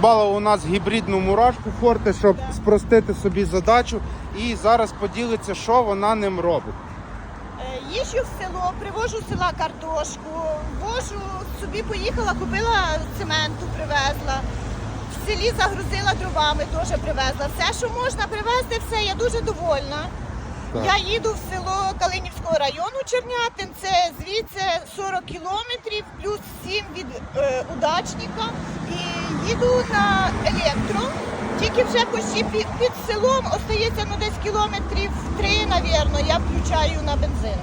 Придбала у нас гібридну мурашку Форте, щоб спростити собі задачу. І зараз поділиться, що вона ним робить. Е, Їжджу в село, привожу з села картошку, вожу, собі поїхала, купила цементу, привезла. В селі загрузила дровами, теж привезла. Все, що можна привезти, все, я дуже довольна. Так. Я їду в село Калинівського району Чернятин, це звідси 40 кілометрів, плюс 7 від е, удачника. І їду на електро. Тільки вже почти під, під селом остається ну, десь кілометрів три, навірно, я включаю на бензин.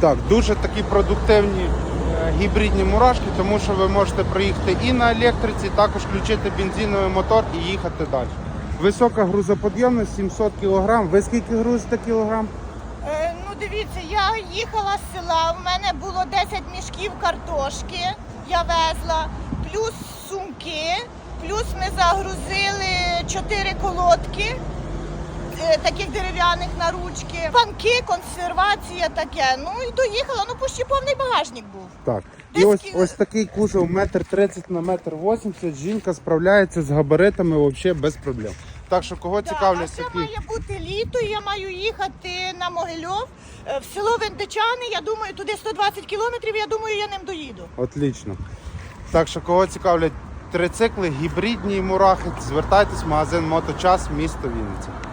Так, дуже такі продуктивні е, гібридні мурашки, тому що ви можете приїхати і на електриці, також включити бензиновий мотор і їхати далі. Висока грузоподйомність 700 кг. Ви скільки грузите кілограм? Е, ну дивіться, я їхала з села, в мене було 10 мішків картошки, я везла, плюс сумки, плюс ми загрузили 4 колодки. е, Таких дерев'яних на ручки, банки, консервація таке. Ну і доїхала, ну почти повний багажник був. Так. І ось, ось такий кузов метр тридцять на метр вісімдесят. Жінка справляється з габаритами взагалі без проблем. Так що кого цікавлять а такі. має бути літо, я маю їхати на Могильов е, в село Вендичани. Я думаю, туди 120 кілометрів, я думаю, я ним доїду. Отлично. Так що кого цікавлять трицикли, гібридні мурахи, звертайтесь в магазин Моточас, місто Вінниця.